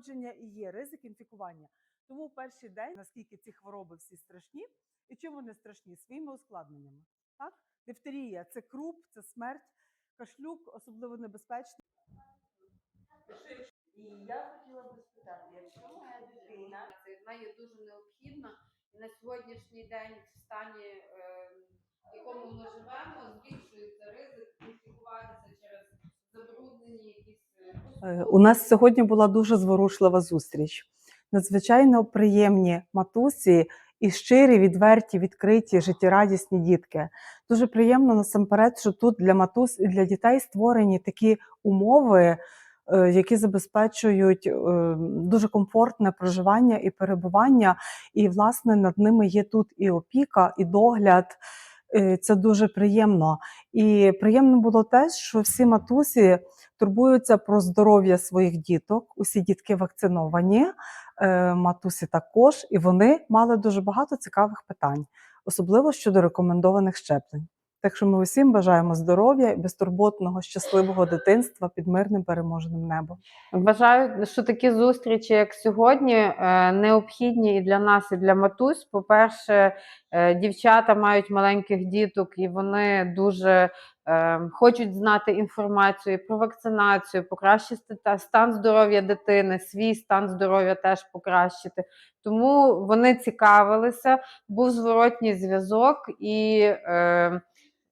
ушкодження і є ризик інфікування. Тому в перший день, наскільки ці хвороби всі страшні, і чим вони страшні? Своїми ускладненнями. Так? Дифтерія це круп, це смерть, кашлюк особливо небезпечний. І я хотіла би спитати, якщо моя дитина вона є дуже необхідна. І на сьогоднішній день в стані, е, в якому ми живемо, збільшується ризик У нас сьогодні була дуже зворушлива зустріч. Надзвичайно приємні матусі і щирі, відверті, відкриті, життєрадісні дітки. Дуже приємно насамперед, що тут для матусь і для дітей створені такі умови, е, які забезпечують е, дуже комфортне проживання і перебування. І, власне, над ними є тут і опіка, і догляд. Е, Це дуже приємно. І приємно було те, що всі матусі турбуються про здоров'я своїх діток. Усі дітки вакциновані, е, матусі також, і вони мали дуже багато цікавих питань, особливо щодо рекомендованих щеплень. Так що ми усім бажаємо здоров'я і безтурботного, щасливого дитинства під мирним переможним небом. Вважаю, що такі зустрічі, як сьогодні, е, необхідні і для нас, і для матусь. По-перше, е, дівчата мають маленьких діток, і вони дуже е, хочуть знати інформацію про вакцинацію, покращити стан здоров'я дитини, свій стан здоров'я теж покращити. Тому вони цікавилися, був зворотній зв'язок і.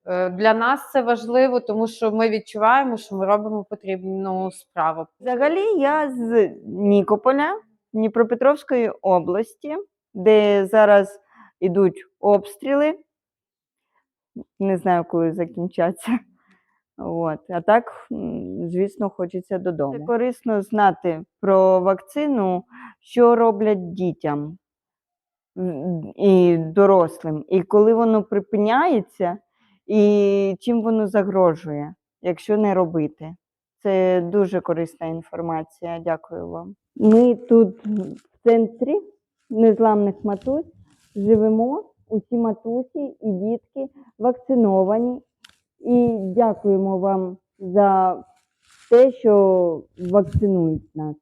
Е, Для нас це важливо, тому що ми відчуваємо, що ми робимо потрібну справу. Взагалі я з Нікополя, Дніпропетровської області, де зараз ідуть обстріли. Не знаю, коли закінчаться. От. А так, звісно, хочеться додому. Це корисно знати про вакцину, що роблять дітям і дорослим, і коли воно припиняється, і чим воно загрожує, якщо не робити. Це дуже корисна інформація. Дякую вам. Ми тут в центрі незламних матусь живемо. Усі матусі і дітки вакциновані. І дякуємо вам за те, що вакцинують нас.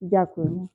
Дякуємо.